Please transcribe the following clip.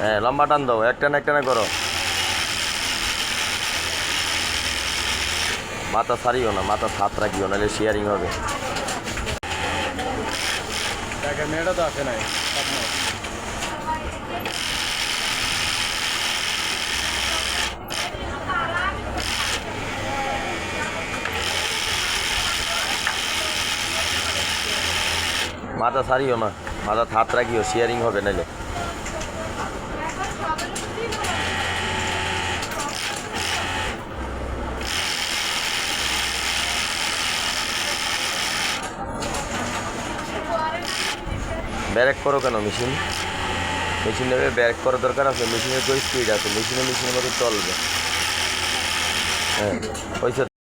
হ্যাঁ লম্বা টান দাও একটা না একটা না করো। মাথা সারিও না, মাথা সাত রাখিও, নাহলে শেয়ারিং হবে। মেয়েটা তো আসে নাই মাথা সারিও না, মাথা হাত রাখিও শেয়ারিং হবে নাহলে ব্যারেক করো কেন মেশিন মেশিন ব্যারেক করার দরকার আছে মেশিনের তো স্পিড আছে মেশিনে মেশিনের মতো চলবে। হ্যাঁ পয়সা